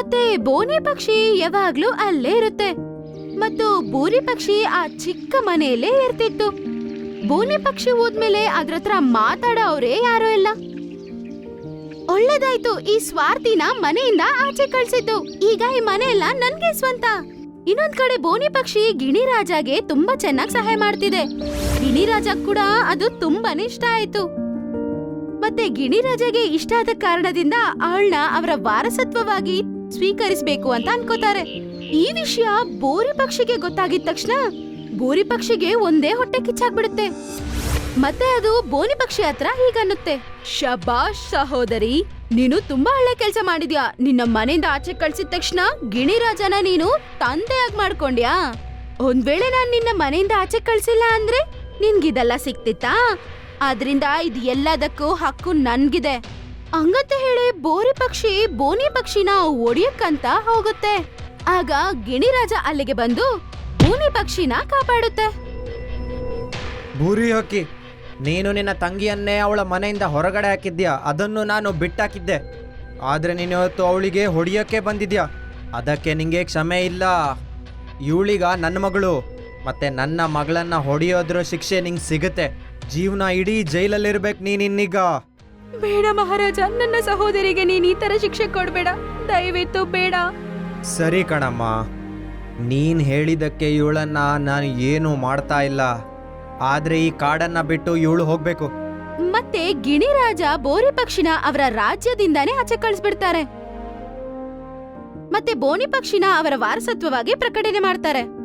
ಮತ್ತೆ ಬೋನಿ ಪಕ್ಷಿ ಯಾವಾಗ್ಲೂ ಅಲ್ಲೇ ಇರುತ್ತೆ. ಮತ್ತು ಬೂರಿ ಪಕ್ಷಿ ಆ ಚಿಕ್ಕ ಮನೆಯಲ್ಲೇ ಇರ್ತಿತ್ತು. ಬೋನಿ ಪಕ್ಷಿ ಹೋದ್ಮೇಲೆ ಅದ್ರ ಹತ್ರ ಮಾತಾಡೋರೇ ಯಾರು ಇಲ್ಲ. ಒಳ್ಳೇದಾಯ್ತು, ಈ ಸ್ವಾರ್ಥಿನ ಮನೆಯಿಂದ ಆಚೆ ಕಳ್ಸಿದ್ದು. ಈಗ ಈ ಮನೆ ಎಲ್ಲ ನನ್ಗೆ ಸ್ವಂತ. ಇನ್ನೊಂದ್ ಕಡೆ ಬೋನಿ ಪಕ್ಷಿ ಗಿಣಿರಾಜಗೆ ತುಂಬಾ ಚೆನ್ನಾಗಿ ಸಹಾಯ ಮಾಡ್ತಿದೆ. ಗಿಣಿರಾಜ ಕೂಡ ಅದು ತುಂಬಾನೇ ಇಷ್ಟ ಆಯ್ತು. ಮತ್ತೆ ಗಿಣಿರಾಜಗೆ ಇಷ್ಟ ಆದ ಕಾರಣದಿಂದ ಅವಳನ್ನ ಅವರ ವಾರಸತ್ವವಾಗಿ ಸ್ವೀಕರಿಸಬೇಕು ಅಂತ ಅನ್ಕೋತಾರೆ. ಈ ವಿಷಯ ಬೋರಿ ಪಕ್ಷಿಗೆ ಗೊತ್ತಾಗಿದ ತಕ್ಷಣ ಬೋರಿ ಪಕ್ಷಿಗೆ ಒಂದೇ ಹೊಟ್ಟೆ ಕಿಚ್ಚಾಗ್ಬಿಡುತ್ತೆ. ಮತ್ತೆ ಅದು ಬೋನಿ ಪಕ್ಷಿ ಹತ್ರ ಹೀಗನ್ನುತ್ತೆ ಶಬಾಷ್ ಸಹೋದರಿ, ನೀನು ತುಂಬಾ ಒಳ್ಳೆ ಕೆಲಸ ಮಾಡಿದ್ಯಾ? ನಿನ್ನ ಮನೆಯಿಂದ ಆಚೆ ಕಳ್ಸಿದ ತಕ್ಷಣ ಗಿಣಿರಾಜನ ನೀನು ತಂದೆಯಾಗಿ ಮಾಡ್ಕೊಂಡ್ಯಾ? ಒಂದ್ ವೇಳೆ ನಾನು ನಿನ್ನ ಮನೆಯಿಂದ ಆಚೆ ಕಳ್ಸಿಲ್ಲ ಅಂದ್ರೆ ನಿನ್ಗಿದೆಲ್ಲ ಸಿಕ್ತಿತ್ತಾ ಆದ್ರಿಂದ ಇದು ಎಲ್ಲದಕ್ಕೂ ಹಕ್ಕು ನನ್ಗಿದೆ. ಹಂಗಂತ ಹೇಳಿ ಬೋರಿ ಪಕ್ಷಿ ಬೋನಿ ಪಕ್ಷಿನ ಒಡಿಯಕ್ಕಂತ ಹೋಗುತ್ತೆ. ಆಗ ಗಿಣಿರಾಜ ಅಲ್ಲಿಗೆ ಬಂದು ಬೋನಿ ಪಕ್ಷಿನ ಕಾಪಾಡುತ್ತೆ. ಬೂರಿ ಹಕ್ಕಿ, ನೀನು ನಿನ್ನ ತಂಗಿಯನ್ನೇ ಅವಳ ಮನೆಯಿಂದ ಹೊರಗಡೆ ಹಾಕಿದ್ಯಾ ಅದನ್ನು ನಾನು ಬಿಟ್ಟಾಕಿದ್ದೆ. ಆದರೆ ನೀನು ಇವತ್ತು ಅವಳಿಗೆ ಹೊಡಿಯಕ್ಕೆ ಬಂದಿದ್ಯಾ ಅದಕ್ಕೆ ನಿಂಗೆ ಕ್ಷಮೆ ಇಲ್ಲ. ಇವಳಿಗ ನನ್ನ ಮಗಳು, ಮತ್ತೆ ನನ್ನ ಮಗಳನ್ನ ಹೊಡೆಯೋದ್ರ ಶಿಕ್ಷೆ ನಿಂಗೆ ಸಿಗುತ್ತೆ. ಜೀವನ ಇಡೀ ಜೈಲಲ್ಲಿರ್ಬೇಕು ನೀನಿನ್ನೀಗ. ಬೇಡ ಮಹಾರಾಜ ನನ್ನ ಸಹೋದರಿಗೆ ನೀನ್ ಈ ತರ ಶಿಕ್ಷೆ ಕೊಡ್ಬೇಡ. ದಯವಿಟ್ಟು ಬೇಡ. ಸರಿ ಕಣಮ್ಮ. ನೀನ್ ಹೇಳಿದಕ್ಕೆ ಇವಳನ್ನ ನಾನು ಏನು ಮಾಡ್ತಾ ಇಲ್ಲ. ಆದ್ರೆ ಈ ಕಾಡನ್ನ ಬಿಟ್ಟು ಇವಳು ಹೋಗ್ಬೇಕು. ಮತ್ತೆ ಗಿಣಿರಾಜ ಬೋರಿ ಪಕ್ಷಿನ ಅವರ ರಾಜ್ಯದಿಂದಾನೇ ಆಚೆ ಕಳಿಸ್ಬಿಡ್ತಾರೆ. ಮತ್ತೆ ಬೋನಿ ಪಕ್ಷಿನ ಅವರ ವಾರಸತ್ವವಾಗಿ ಪ್ರಕಟಣೆ ಮಾಡ್ತಾರೆ.